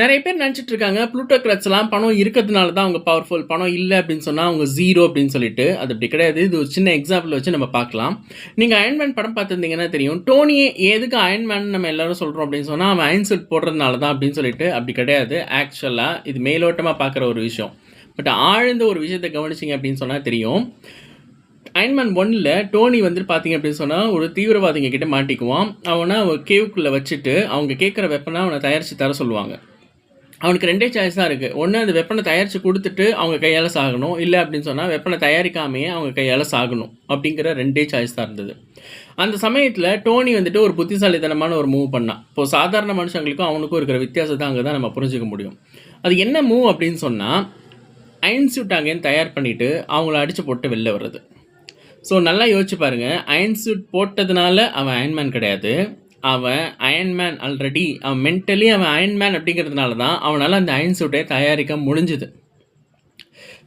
நிறைய பேர் நினச்சிட்டு இருக்காங்க ப்ளூட்டோக்ராட்ஸ்லாம் பணம் இருக்கிறதுனால தான் அவங்க பவர்ஃபுல் பணம் இல்லை அப்படின்னு சொன்னால் அவங்க ஜீரோ அப்படின்னு சொல்லிட்டு. அது அப்படி கிடையாது. இது ஒரு சின்ன எக்ஸாம்பிள் வச்சு நம்ம பார்க்கலாம். நீங்கள் அயன்மேன் படம் பார்த்துருந்தீங்கன்னா தெரியும். டோனி எதுக்கு அயன்மேன் நம்ம எல்லாரும் சொல்கிறோம் அப்படின்னு சொன்னால் அவன் அயன் செட் போடுறதுனால தான் அப்படின்னு சொல்லிட்டு அப்படி கிடையாது. ஆக்சுவலாக இது மேலோட்டமாக பார்க்குற ஒரு விஷயம். பட் ஆழ்ந்த ஒரு விஷயத்தை கவனிச்சிங்க அப்படின்னு சொன்னால் தெரியும். அயன்மேன் ஒன்னில் டோனி வந்துட்டு பார்த்தீங்க அப்படின்னு சொன்னால் ஒரு தீவிரவாதிங்க கிட்ட மாட்டிக்குவான். அவனை அவன் கேவுக்குள்ளே வச்சுட்டு அவங்க கேட்குற வெப்பனை அவனை தயாரித்து தர சொல்லுவாங்க. அவனுக்கு ரெண்டே சாய்ஸ் தான் இருக்குது ஒன்று அந்த வெப்பனை தயாரித்து கொடுத்துட்டு அவங்க கையால் சாகணும். இல்லை அப்படின்னு சொன்னால் வெப்பனை தயாரிக்காமையே அவங்க கையால் சாகணும். அப்படிங்கிற ரெண்டே சாய்ஸ் தான் இருந்தது. அந்த சமயத்தில் டோனி வந்துட்டு ஒரு புத்திசாலித்தனமான ஒரு மூவ் பண்ணான் இப்போ சாதாரண மனுஷங்களுக்கும் அவனுக்கும் இருக்கிற வித்தியாசத்தை அங்கே தான் நம்ம புரிஞ்சுக்க முடியும். அது என்ன மூவ் அப்படின்னு சொன்னால் அயன் சூட் தயார் பண்ணிவிட்டு அவங்கள அடித்து போட்டு வெளில வர்றது. ஸோ நல்லா யோசிச்சு பாருங்கள் அயன்சூட் போட்டதுனால அவன் அயன்மேன் கிடையாது. அவன் அயன்மேன் ஆல்ரெடி அவன் மென்டலி அவன் அயன்மேன் அப்படிங்கிறதுனால தான் அவனால் அந்த அயன் சூட்டை தயாரிக்க முடிஞ்சுது.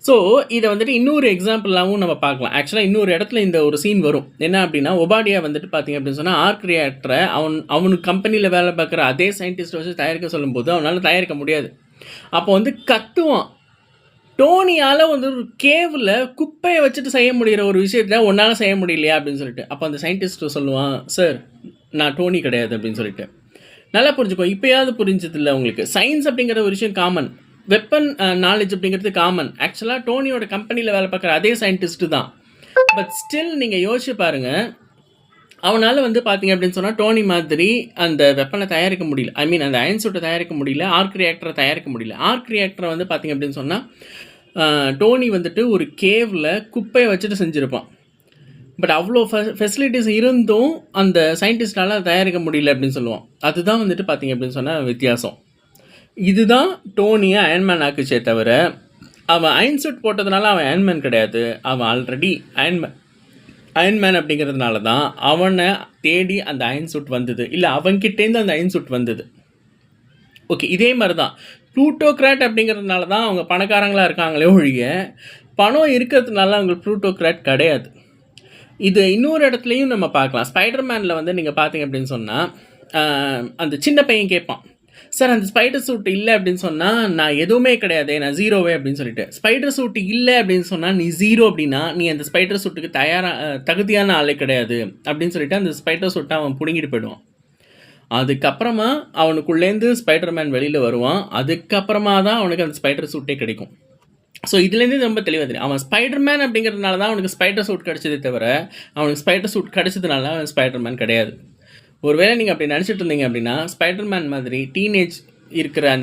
ஸோ இதை வந்துட்டு இன்னொரு எக்ஸாம்பிளாகவும் நம்ம பார்க்கலாம். ஆக்சுவலாக இன்னொரு இடத்துல இந்த ஒரு சீன் வரும். என்ன அப்படின்னா ஒபாடியா வந்துட்டு பார்த்தீங்க அப்படின்னு சொன்னால் ஆர்க் ரியாக்டரை அவன் அவனுக்கு கம்பெனியில் வேலை பார்க்குற அதே சயின்டிஸ்ட் வச்சு தயாரிக்க சொல்லும்போது அவனால் தயாரிக்க முடியாது. அப்போ வந்து கத்துவான். டோனியால் வந்து ஒரு கேவில் குப்பையை வச்சுட்டு செய்ய முடிகிற ஒரு விஷயத்த உன்னால் செய்ய முடியலையா அப்படின்னு சொல்லிட்டு. அப்போ அந்த சயின்டிஸ்ட் சொல்லுவான் சார் நான் டோனி கிடையாது அப்படின்னு சொல்லிட்டு. நல்லா புரிஞ்சுக்கோ இப்போயாவது புரிஞ்சதில்ல உங்களுக்கு. சயின்ஸ் அப்படிங்கிற ஒரு விஷயம் காமன் வெப்பன் நாலேஜ் அப்படிங்கிறது காமன் ஆக்சுவலாக டோனியோட கம்பெனியில் வேலை பார்க்குற அதே சயின்டிஸ்ட்டு தான். பட் ஸ்டில் நீங்கள் யோசிச்சு பாருங்கள் அவனால் வந்து பார்த்தீங்க அப்படின்னு சொன்னால் டோனி மாதிரி அந்த வெப்பனை தயாரிக்க முடியல. ஐ மீன் அந்த அயன் சூட்டை தயாரிக்க முடியல ஆர்க் ரியாக்டரை தயாரிக்க முடியல. ஆர்க் ரியாக்டரை வந்து பார்த்தீங்க அப்படின்னு சொன்னால் டோனி uh, வந்துட்டு ஒரு கேவில் குப்பையை வச்சுட்டு செஞ்சுருப்பான். பட் அவ்வளோ ஃபெசிலிட்டிஸ் இருந்தும் அந்த சயின்டிஸ்டால் தயாரிக்க முடியல அப்படின்னு சொல்லுவான். அதுதான் வந்துட்டு பார்த்தீங்க அப்படின்னு சொன்னால் வித்தியாசம். இதுதான் டோனியை அயன்மேன் ஆக்குச்சே தவிர அவன் அயன் சூட் போட்டதுனால அவன் அயன்மேன் கிடையாது. அவன் ஆல்ரெடி அயன்மேன் அயன்மேன் அப்படிங்கிறதுனால தான் அவனை தேடி அந்த அயன் சூட் வந்தது. இல்லை அவன்கிட்டேருந்து அந்த அயன் சூட் வந்தது. ஓகே இதே மாதிரி தான் ப்ளூட்டோக்ராட் அப்படிங்கிறதுனால தான் அவங்க பணக்காரங்களாக இருக்காங்களே ஒழிய பணம் இருக்கிறதுனால அவங்க ப்ளூட்டோக்ராட் கிடையாது. இது இன்னொரு இடத்துலையும் நம்ம பார்க்கலாம். ஸ்பைடர்மேனில் வந்து நீங்கள் பார்த்தீங்க அப்படின்னு சொன்னால் அந்த சின்ன பையன் கேட்பான். சார் அந்த ஸ்பைடர் சூட் இல்லை அப்படின்னு சொன்னால் நான் எதுவுமே கிடையாது. நான் ஜீரோவே அப்படின்னு சொல்லிட்டு. ஸ்பைடர் சூட் இல்லை அப்படின்னு சொன்னால் நீ ஜீரோ அப்படின்னா நீ அந்த ஸ்பைடர் சூட்டுக்கு தயாராக தகுதியான ஆளே கிடையாது. அப்படின்னு சொல்லிட்டு அந்த ஸ்பைடர் சூட்டை அவன் பிடுங்கிட்டு போயிடுவான். அதுக்கப்புறமா அவனுக்குள்ளேருந்து ஸ்பைடர்மேன் வெளியில் வருவான். அதுக்கப்புறமா தான் அவனுக்கு அந்த ஸ்பைடர் சூட்டே கிடைக்கும். ஸோ இதுலேருந்து ரொம்ப தெளிவாக தெரியும். அவன் ஸ்பைடர்மேன் அப்படிங்கிறதுனால தான் அவனுக்கு ஸ்பைடர் சூட் கிடச்சதே தவிர அவனுக்கு ஸ்பைடர் சூட் கிடச்சதுனால அவன் ஸ்பைடர்மேன் கிடையாது. ஒருவேளை நீங்கள் அப்படி நினச்சிட்டு இருந்தீங்க அப்படின்னா ஸ்பைடர்மேன் மாதிரி டீனேஜ் இருக்கிற அந்த